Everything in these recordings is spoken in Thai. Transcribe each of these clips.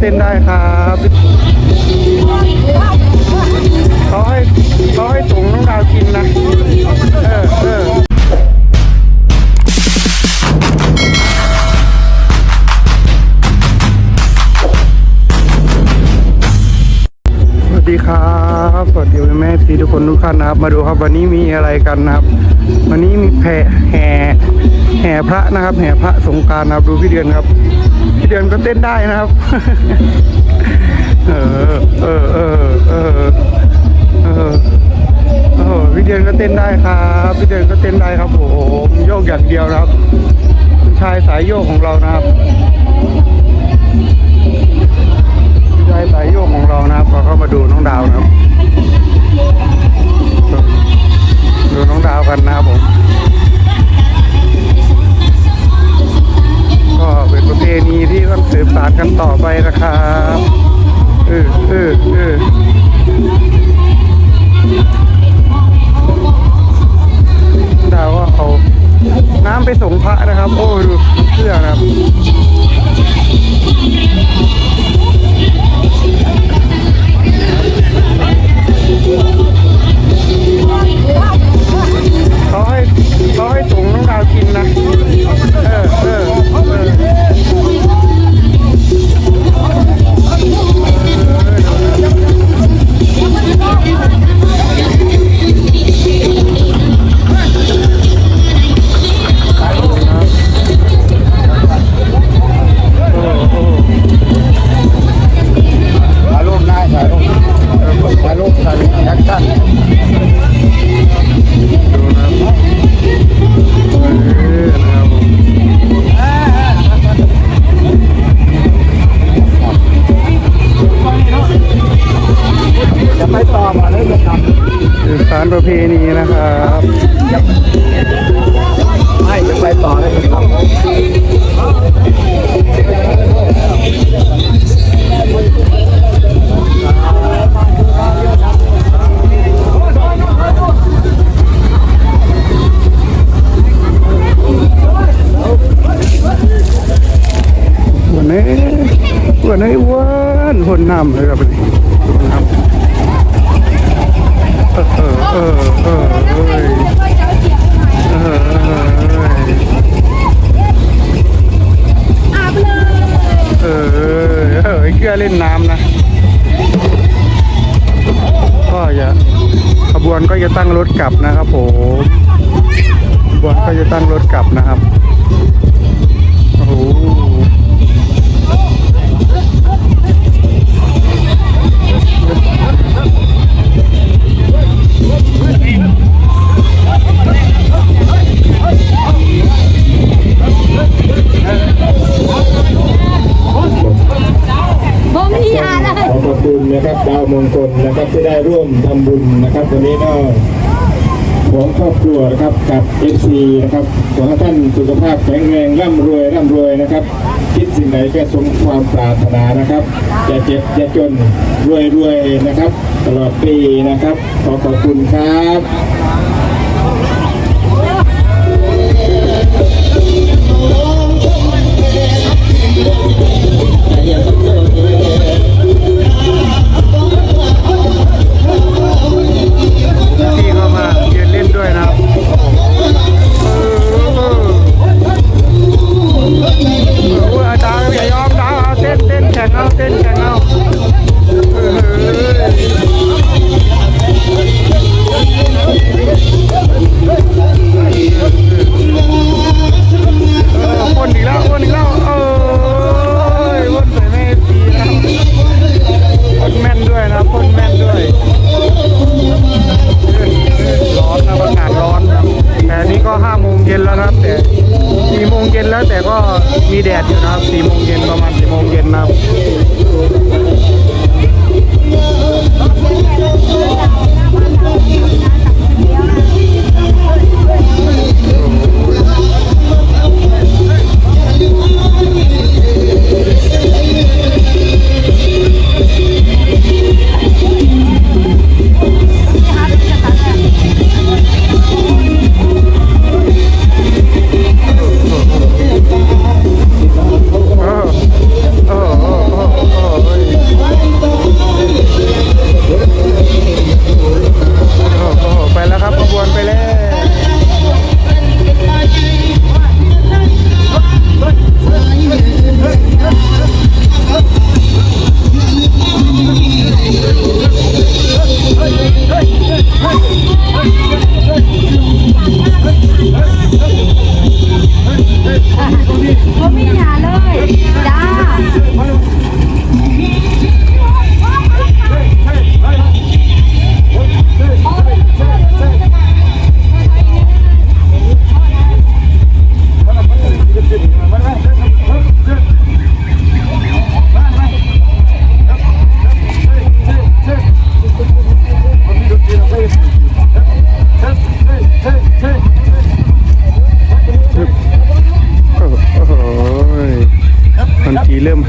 เต้นได้ครับเขาให้เขาให้ถุงน้องดาวกินนะ เออเออสวัสดีครับสวัสดีแม่ซีทุกคนทุกท่านนะครับ มาดูครับวันนี้มีอะไรกันนะครับ วันนี้มีแผ่แห่แห่พระนะครับ แห่พระสงการนะครับดูพี่เดือนครับ เดือนก็เต้นได้นะครับ เออ เออ เออ เออ เออเออพี่เดือนก็เต้นได้ครับพี่เดือนก็เต้นได้ครับโอ้โยกอย่างเดียวนะครับคุณชายสายโยกของเรานะครับชายสายโยกของเรานะครับก็เข้ามาดูน้องดาวนะครับ ดูน้องดาวกันนะครับผม กันต่อไปนะครับเออเออเออดาวว่าเอาน้ำไปส่งพระนะครับ โอ้ดูเสื้อนะครับารประเพณีนะครับไม่จะไปต่อเลยจะทำวันนี้วันนี้อ้วันหนน้ำเลยครับวันนี้น้ำ เออเออเออเออเอ้ยเออเออเอ้ยอเออเออไอ้เกลือเล่นน้ำนะ ก็จะขบวนก็จะตั้งรถกลับนะครับผมขบวนก็จะตั้งรถกลับนะครับ โอ้โห นะครับที่ได้ร่วมทำบุญนะครับวันนี้ก็ของครอบครัวนะครับกับเอฟซีนะครับขอให้ท่านสุขภาพแข็งแรงร่ำรวยร่ำรวยนะครับ คิดสิ่งไหนก็สมความปรารถนานะครับอย่าเจ็บอย่าจนรวยรวยนะครับ ตลอดปีนะครับ ขอขอบคุณครับพี่ มีแดดอยู่นะครับสี่โมงเย็นประมาณสี่โมงเย็นนะครับ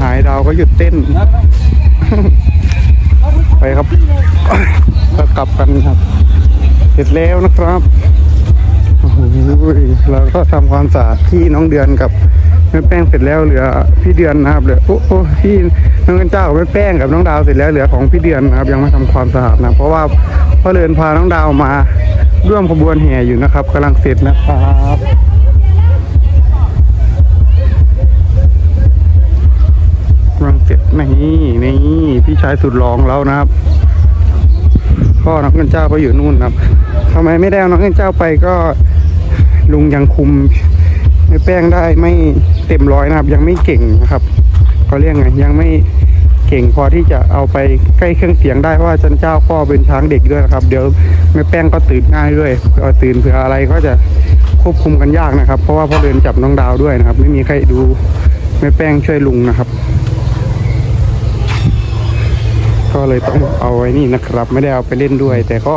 หายดาวก็หยุดเต้น ไปครับก็กลับกันครับ เสร็จแล้วนะครับโอ้โหเราก็ทำความสะอาดที่น้องเดือนกับแม่แป้งเสร็จแล้วเหลือพี่เดือนนะครับเหลือโอ้โหพี่น้องกันเจ้ากับแม่แป้งกับน้องดาวเสร็จแล้วเหลือของพี่เดือนนะครับ ยังไม่ทำความสะอาดนะ เพราะว่าพ่อเลินพาน้องดาวมาร่วมขบวนแห่อยู่นะครับกำลังเสร็จนะครับ นี่นี่พี่ชายสุดหลองแล้วนะครับพ่อน้องเงินเจ้าก็อยู่นู่นครับทำไมไม่ได้เอาน้องเงินเจ้าไปก็ลุงยังคุมในแป้งได้ไม่เต็มร้อยนะครับ ยังไม่เก่งนะครับเขาเรียกไงยังไม่เก่งพอที่จะเอาไปใกล้เครื่องเสียงได้เพราะว่าจันเจ้าก็เป็นช้างเด็กด้วยนะครับ เดี๋ยวแม่แป้งก็ตื่นง่ายด้วยเอตื่นเผื่ออะไรก็จะควบคุมกันยากนะครับ เพราะว่าพ่อเดินจับน้องดาวด้วยนะครับ ไม่มีใครดูแม่แป้งช่วยลุงนะครับ ก็เลยต้องเอาไว้นี่นะครับ ไม่ได้เอาไปเล่นด้วย แต่ก็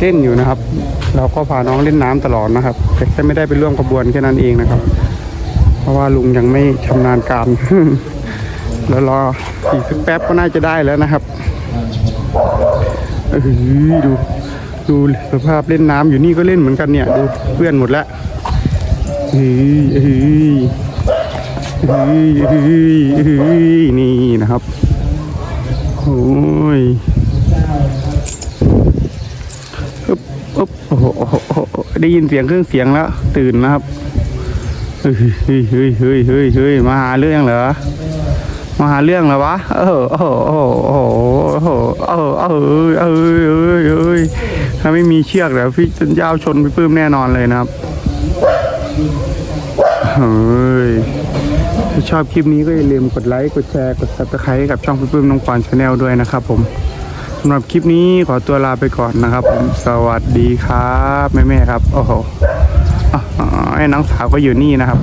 เล่นอยู่นะครับ เราก็พาน้องเล่นน้ำตลอดนะครับแต่แค่ไม่ได้ไปร่วมขบวนแค่นั้นเองนะครับ เพราะว่าลุงยังไม่ชำนาญการแล้วรออีกสักแป๊บก็น่าจะได้แล้วนะครับเออดูดูสภาพเล่นน้ำอยู่นี่ก็เล่นเหมือนกันเนี่ย ดูเพื่อนหมดแล้วเฮ้ยเฮ้ยเฮ้ยเฮ้ยนี่นะครับ โอ้ยอึ๊บอึ๊บโอ้โหได้ยินเสียงเครื่องเสียงแล้ว ตื่นนะครับเฮ้ยเฮ้ยเฮ้ยเฮ้ยเฮ้ยมาหาเรื่องเหรอมาหาเรื่องเหรอวะเออโอ้โหโอ้โหโอ้โหโอ้โหเออเออเออเออเออถ้าไม่มีเชือกเดี๋ยวพี่จันยาวชนพี่ปื้มแน่นอนเลยนะครับเฮ้ย ถ้าชอบคลิปนี้ก็อย่าลืมกดไลค์ กดแชร์ กด subscribe ให้กับช่องพี่ปื้มน้องปอนชาแนลด้วยนะครับผมสำหรับคลิปนี้ขอตัวลาไปก่อนนะครับผม สวัสดีครับแม่ๆครับ โอ้โหไอ้น้องสาวก็อยู่นี่นะครับ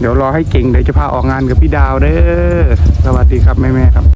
เดี๋ยวรอให้เก่งเดี๋ยวจะพาออกงานกับพี่ดาวเด้อ สวัสดีครับแม่ๆครับ